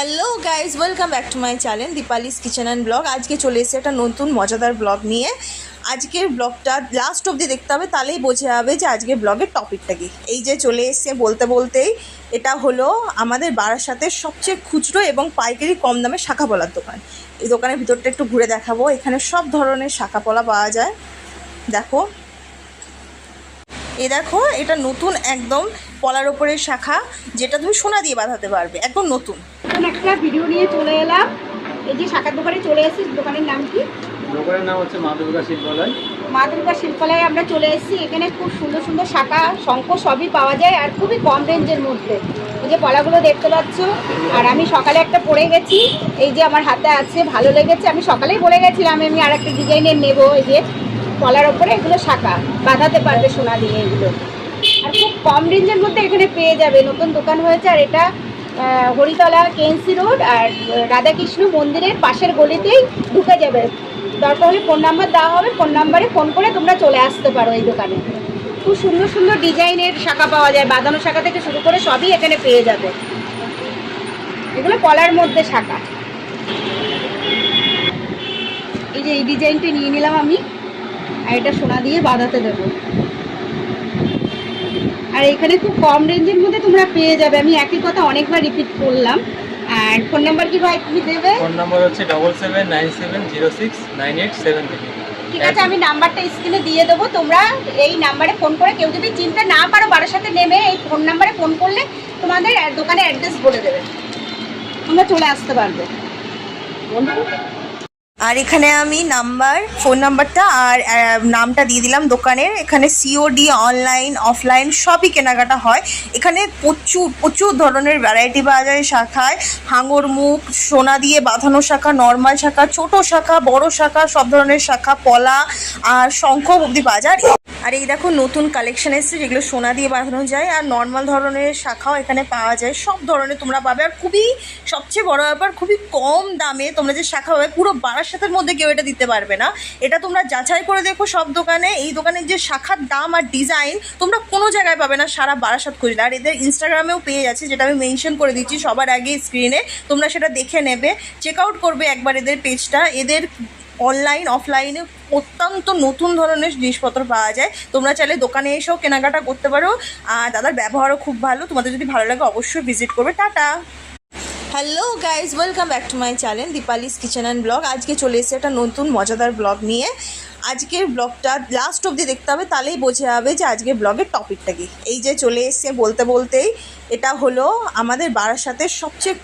Hello guys welcome back to my channel Dipali's kitchen and blog আজকে চলে এসেছে একটা নতুন মজাদার ব্লগ নিয়ে। আজকের ব্লগটা লাস্ট অবধি দেখতে হবে, তাহলেই বোঝা যাবে যে আজকের ব্লগের টপিকটা কি। এই যে চলে এসছে বলতে বলতেই, এটা হলো আমাদের বারাসাতের সবচেয়ে খুচরো এবং পাইকারি কম দামে শাখা পলার দোকান। এই দোকানের ভিতরটা একটু ঘুরে দেখাবো। এখানে সব ধরনের শাখা পলা পাওয়া যায়। দেখো। এ দেখো, এটা নতুন একদম পলার ওপরের শাখা যেটা তুমি সোনা দিয়ে বাঁধাতে পারবে একদম নতুন। নতুন একটা ভিডিও নিয়ে চলে এলাম। এই যে শাখার দোকানে চলে এসেছি দোকানের নাম কি? দোকানের নাম হচ্ছে মা দুর্গা শিল্পালয়। মা দুর্গা শিল্পালয়ে আমরা চলে এসেছি। এখানে খুব সুন্দর সুন্দর শাখা শঙ্খ সবই পাওয়া যায় আর খুবই কম রেঞ্জের মধ্যে। এই যে পলাগুলো দেখতে পাচ্ছ আর আমি সকালে একটা পরে গেছি। এই যে আমার হাতে আছে ভালো লেগেছে। আমি সকালেই বলে গেছিলাম আমি আর একটা ডিজাইনের নেব। এই যে পলার ওপরে এগুলো শাখা বাঁধাতে পারবে সোনা দিয়ে এগুলো। আর খুব কম রেঞ্জের মধ্যে এখানে পেয়ে যাবে। নতুন দোকান হয়েছে আর এটা হরিতলা কেএনসি রোড আর রাধাকৃষ্ণ মন্দিরের পাশের গলিতেই ঢুকে যাবে। দরকার হলে ফোন নাম্বার দেওয়া হবে ফোন নাম্বারে ফোন করে তোমরা চলে আসতে পারো এই দোকানে। খুব সুন্দর সুন্দর ডিজাইনের শাখা পাওয়া যায়, বাঁধানো শাখা থেকে শুরু করে সবই এখানে পেয়ে যাবে। এগুলো কলার মধ্যে শাখা। এই যে এই ডিজাইনটা নিয়ে নিলাম আমি, আর এটা সোনা দিয়ে বাঁধাতে দেবো। আর এখানে খুব কম রেঞ্জের মধ্যে তোমরা পেয়ে যাবে। আমি একই কথা অনেকবার রিপিট করলাম। আর ফোন নাম্বার কি ভাই? তুমি দেবে? ফোন নাম্বার হচ্ছে double seven nine seven zero six nine eight seven three ঠিক আছে আমি নাম্বারটা স্ক্রিনে দিয়ে দেবো। তোমরা এই নাম্বারে ফোন করে কেউ যদি চিনতে না পারো বারোর সাথে নেমে এই ফোন নাম্বারে ফোন করলে তোমাদের দোকানে অ্যাড্রেস বলে দেবে। তোমরা চলে আসতে পারবে। আর এখানে আমি নাম্বার, ফোন নাম্বারটা আর নামটা দিয়ে দিলাম দোকানের। এখানে সিওডি অনলাইন অফলাইন সবই কেনাকাটা হয়। এখানে প্রচুর প্রচুর ধরনের ভ্যারাইটি পাওয়া যায়। শাখায় হাঙর মুখ, সোনা দিয়ে বাঁধানো শাখা নর্মাল শাখা, ছোট শাখা, বড় শাখা, সব ধরনের শাখা, পলা আর শঙ্খ অবধি যায়। আর এই দেখো নতুন কালেকশন এসেছে যেগুলো সোনা দিয়ে বাঁধানো যায় আর নর্মাল ধরনের শাখাও এখানে পাওয়া যায়। সব ধরনের তোমরা পাবে আর খুবই সবচেয়ে বড় ব্যাপার, খুবই কম দামে তোমরা যে শাখা পাবে, পুরো বারাসাতের মধ্যে কেউ এটা দিতে পারবে না। এটা তোমরা যাচাই করে দেখো সব দোকানে। এই দোকানের যে শাখার দাম আর ডিজাইন তোমরা কোনো জায়গায় পাবে না, সারা বারাসাত খুঁজলে। আর এদের ইনস্টাগ্রামেও পেয়ে যাচ্ছে, যেটা আমি মেনশন করে দিচ্ছি সবার আগে স্ক্রিনে তোমরা সেটা দেখে নেবে চেক আউট করবে একবার এদের পেজটা এদের অনলাইন অফলাইনে অত্যন্ত নতুন ধরনের জিনিসপত্র পাওয়া যায়। তোমরা চাইলে দোকানে এসেও কেনাকাটা করতে পারো। আর দাদার ব্যবহারও খুব ভালো। তোমাদের যদি ভালো লাগে অবশ্যই ভিজিট করবে। Tata! Hello guys welcome back to my channel Dipali's kitchen and blog আজকে চলে এসেছে একটা নতুন মজাদার ব্লগ নিয়ে। আজকের ব্লগটা লাস্ট অবধি দেখতে হবে, তাহলেই বোঝা যাবে যে আজকের ব্লগের টপিকটা কি। এই যে চলে এসছে বলতে বলতেই, এটা হলো আমাদের বারাসাতের সবচেয়ে